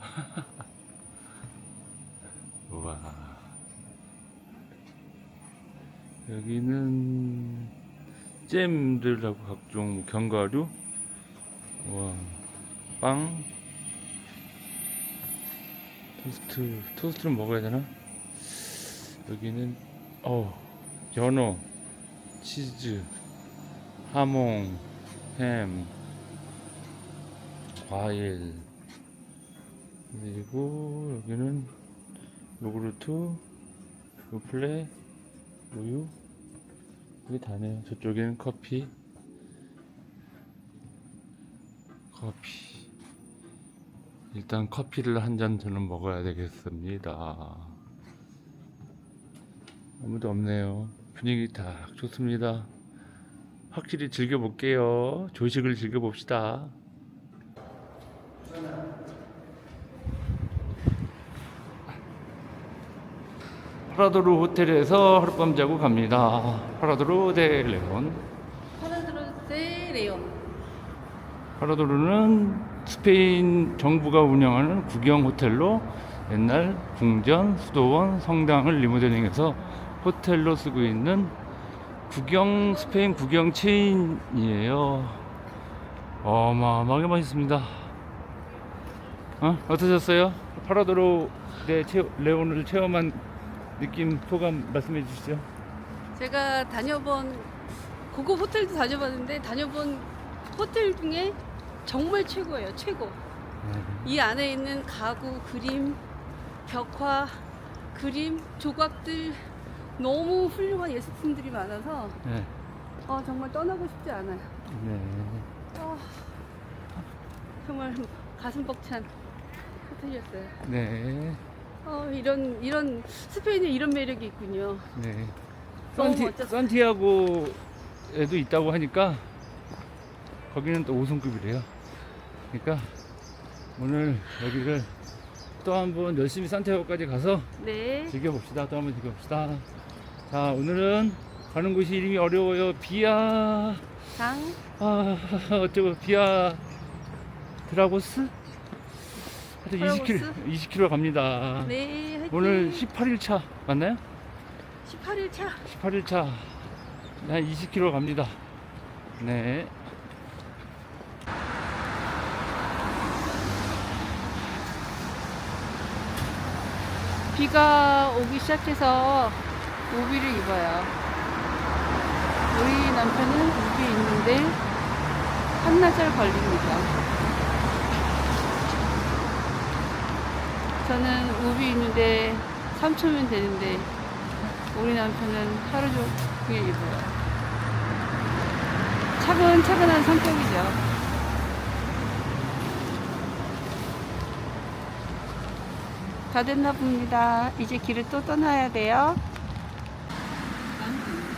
우와. 여기는 잼들하고 각종 견과류. 우와. 빵. 토스트, 토스트는 먹어야 되나? 여기는, 어, 연어, 치즈, 하몽, 햄, 과일, 그리고 여기는 요구르트, 요플레, 우유, 이게 다네요. 저쪽에는 커피, 커피. 일단 커피를 한 잔 저는 먹어야 되겠습니다. 아무도 없네요. 분위기 딱 좋습니다. 확실히 즐겨볼게요. 조식을 즐겨봅시다. 파라도르 호텔에서 하룻밤 자고 갑니다. 파라도르 데 레온. 파라드로데 레온. 파라도르는 스페인 정부가 운영하는 국영 호텔로 옛날 궁전, 수도원, 성당을 리모델링해서 호텔로 쓰고 있는 국영 스페인 국영 체인이에요. 어마어마하게 맛있습니다. 어? 어떠셨어요? 파라도르 데 체, 레온을 체험한 느낌 소감 말씀해 주시죠. 제가 다녀본 고급 호텔도 다녀봤는데 다녀본 호텔 중에 정말 최고예요. 최고. 이 안에 있는 가구, 그림, 벽화, 그림, 조각들 너무 훌륭한 예술품들이 많아서 네. 어, 정말 떠나고 싶지 않아요. 네. 어, 정말 가슴 벅찬 호텔이었어요. 네. 어, 이런 이런 스페인에 이런 매력이 있군요. 네. 너무 산티, 멋졌어요. 산티아고에도 있다고 하니까 거기는 또 5성급이래요. 그러니까 오늘 여기를 또 한 번 열심히 산티아고까지 가서 네. 즐겨봅시다. 또 한 번 즐겨봅시다. 자, 오늘은 가는 곳이 이름이 어려워요. 비아, 장. 아, 어쩌고, 비아 드라고스? 하여튼 드라고스? 20km, 20km 갑니다. 네. 화이팅. 오늘 18일차 맞나요? 18일 차. 18일차 한 20km 갑니다. 네. 비가 오기 시작해서 우비를 입어요. 우리 남편은 우비 있는데 한나절 걸립니다. 저는 우비 있는데 3초면 되는데 우리 남편은 하루 종일 입어요. 차근차근한 성격이죠. 다 됐나 봅니다. 이제 길을 또 떠나야 돼요.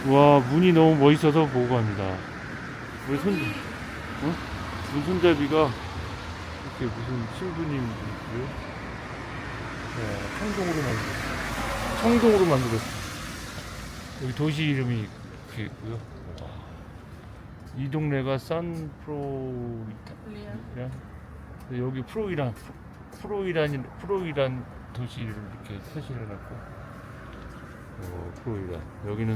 와 문이 너무 멋있어서 보고 갑니다. 우리 손, 어? 문 손잡이가 이렇게 무슨 신부님 있고요. 네, 청동으로 만들었어. 청동으로 만들었어. 여기 도시 이름이 이렇게 있고요. 와. 이 동네가 산 프로이타. 이란? 여기 프로이란 프로이란 프로이란 도시를 이렇게 표시를 해놨고 어, 프로이란 여기는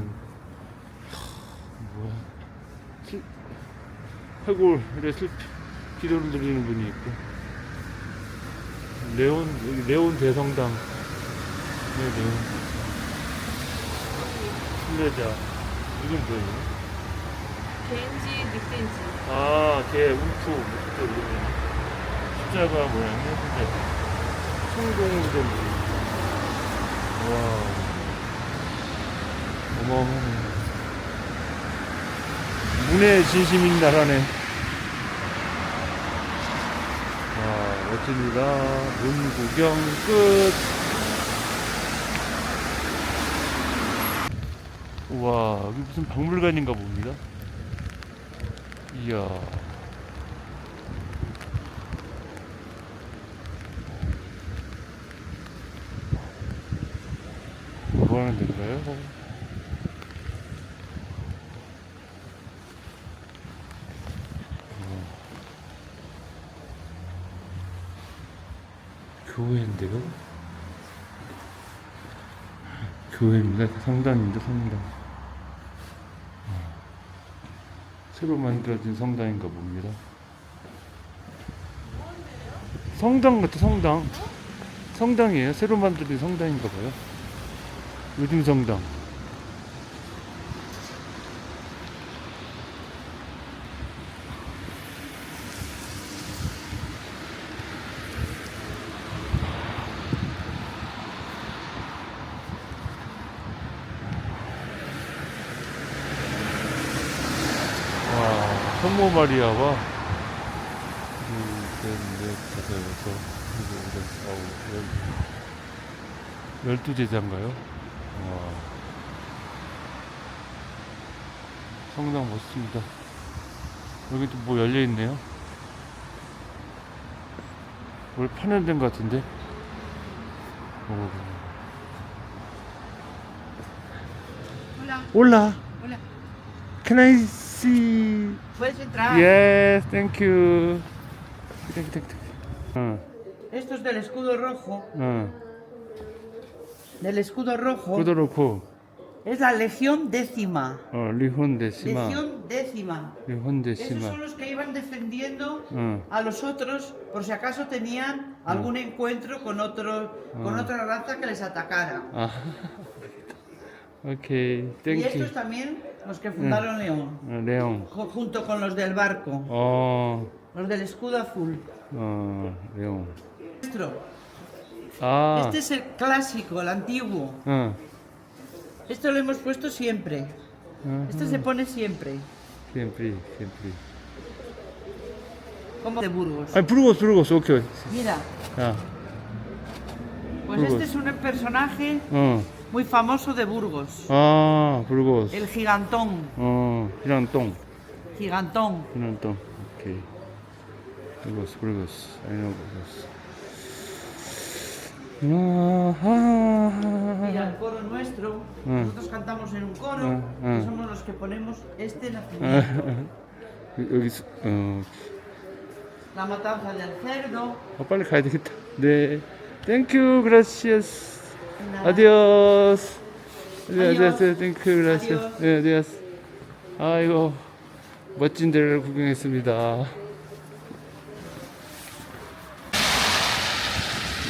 하, 뭐야 슬, 해골에 슬 기도를 드리는 분이 있고 레온 레온 대성당 네 레온 순례자 이건 뭐예요? 겐지, 닉겐지. 아, 걔 울프 또 이름이 십자가 모양의 된 분. 와, 어마어마하네. 문의 진심인 나라네. 와, 멋집니다. 문 구경 끝. 우와, 여기 무슨 박물관인가 봅니다. 이야. 뭐 하는 데인가요? 교회입니다. 성당인데 성당. 아, 새로 만들어진 성당인가 봅니다. 성당 같아 성당. 성당이에요. 새로 만들어진 성당인가 봐요. 요즘 성당. 성모 마리아와 둘, 셋, 넷, 다섯, 여섯, 일곱, 여덟, 아홉, 열, 열두 제자인가요? 와, 성당 멋있습니다. 여기 또뭐 열려 있네요. 뭘 파는 데인 것 같은데? 오. Hola, 올라. hola. Can I see. Puedes entrar. Yes, thank you. Ah. Esto es del escudo rojo. Ah. Del escudo rojo. Escudo rojo. Es la legión décima. Oh, legión décima. Legión décima. Esos son los que iban defendiendo ah. a los otros por si acaso tenían algún encuentro con otro, con otra raza que les atacara. Ok, thank y estos también los que fundaron mm. León. León. Junto con los del barco. Oh. Los del escudo azul. Oh, León. Ah. Este es el clásico, el antiguo. Ah. Esto lo hemos puesto siempre. Ajá. Esto se pone siempre. Siempre, siempre. Como de Burgos. Ah, Burgos, Burgos, ok. Mira. Ah. Pues este es un personaje. Ah. Muy famoso de Burgos. 아, 부르고스. El gigantón. 어, 희랑똥. Gigantón. 희랑똥. 오케이. 부르고스, 부르고스. 아니요, 부르고스. Mira 아하. el coro nuestro. Mm. Nosotros cantamos en un coro. Mm, mm. que somos los que ponemos este 아, nacimiento. 여기 수- 어, La matanza del cerdo. 어, 빨리 가야 되겠다. 네. 땡큐 그라시아스. Nada. 아디오스. 네. 아디오스. Adiós. 네, 아디오스. 아이고 멋진 데를 구경했습니다.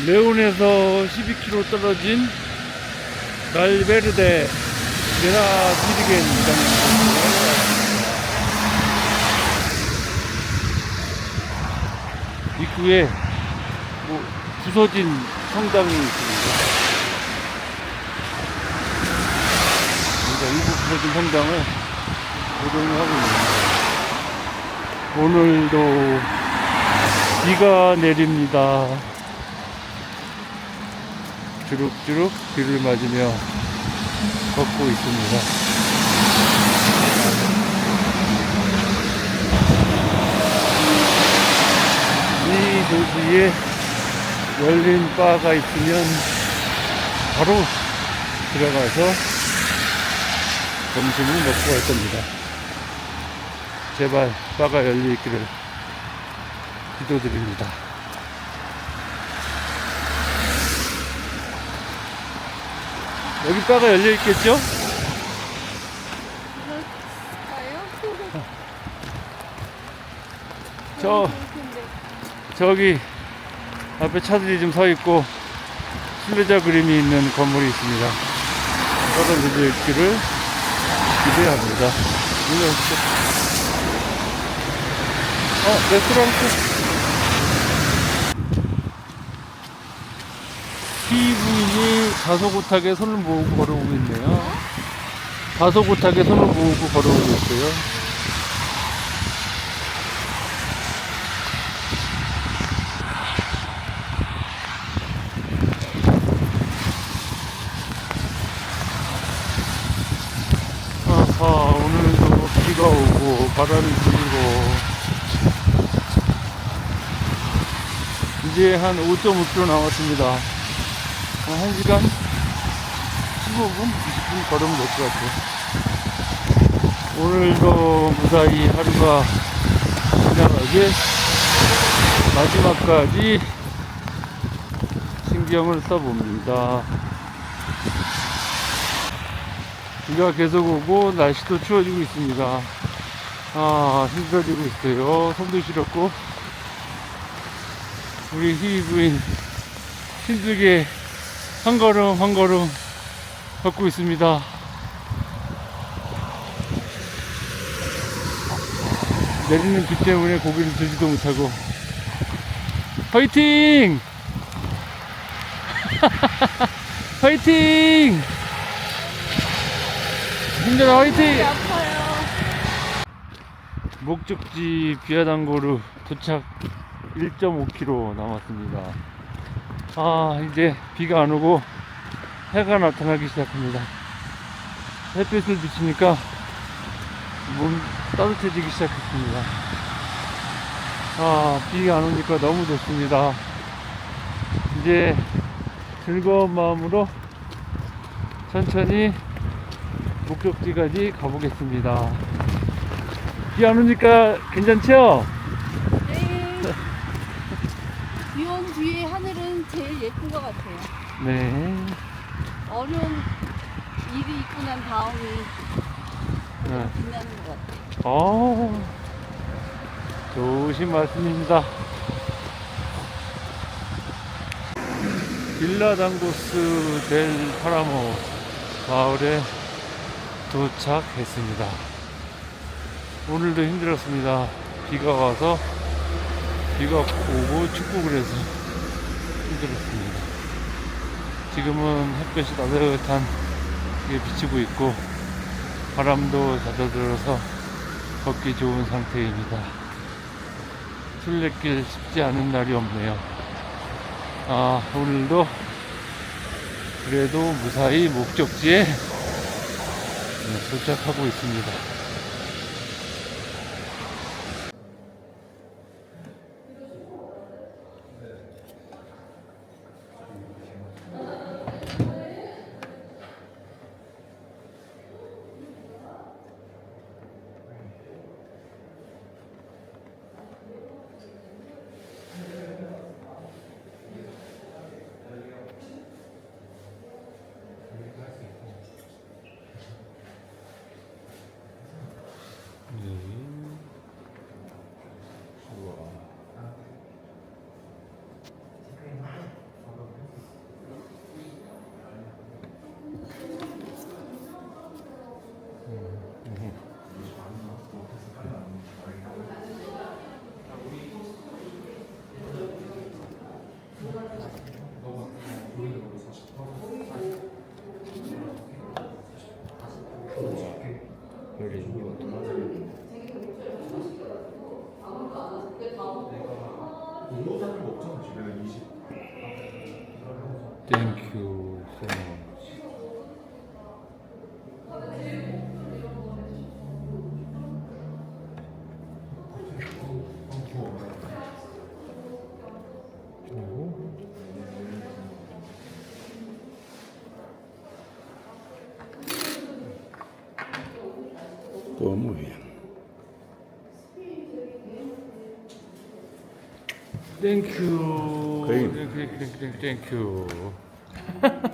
레온에서 12km 떨어진 날베르데 메라 비르겐 입구에 뭐 부서진 성당이 있습니다. 우리가 일부 부서진 성당을 구경을 하고 있습니다. 오늘도 비가 내립니다. 주룩주룩 비를 맞으며 걷고 있습니다. 이 도시에 열린 바가 있으면 바로 들어가서 점심을 먹고 갈 겁니다. 제발 바가 열려 있기를 기도드립니다. 여기 바가 열려 있겠죠? 저 저기 앞에 차들이 좀 서 있고 순례자 그림이 있는 건물이 있습니다. 떨어져 있기를 기대합니다. 어, 레스토랑트. 피부인이 다소곳하게 손을 모으고 걸어오고 있네요. 다소곳하게 손을 모으고 걸어오고 있어요. 아하, 오늘도 비가 바람이 불고 이제 한 5.5km 남았습니다. 한 1시간 15분, 20분 걸으면 될 것 같아요. 오늘도 무사히 하루가 지나가게 마지막까지 안경을 써봅니다. 비가 계속 오고 날씨도 추워지고 있습니다. 아 힘들어지고 있어요. 손도 시렵고 우리 희희 부인 힘들게 한 걸음 한 걸음 걷고 있습니다. 내리는 비 때문에 고기를 들지도 못하고 화이팅! 화이팅! 힘들어 화이팅! 목적지 비아당고르 도착 1.5km 남았습니다. 아 이제 비가 안 오고 해가 나타나기 시작합니다. 햇빛을 비치니까 몸 따뜻해지기 시작했습니다. 아 비가 안 오니까 너무 좋습니다. 이제 즐거운 마음으로 천천히 목적지까지 가보겠습니다. 비안 오니까 괜찮죠? 네. 비온 뒤에 하늘은 제일 예쁜 것 같아요. 네. 어려운 일이 있고 난 다음이 네. 빛나는 것 같아요. 어, 좋으신 말씀입니다. 빌라당고스 델 파라모 마을에 도착했습니다. 오늘도 힘들었습니다. 비가 와서 비가 오고 춥고 그래서 힘들었습니다. 지금은 햇볕이 따뜻한 게 비치고 있고 바람도 잦아들어서 걷기 좋은 상태입니다. 순례길 쉽지 않은 날이 없네요. 아, 오늘도 그래도 무사히 목적지에 네, 도착하고 있습니다. Okay. Thank you, thank you, thank you.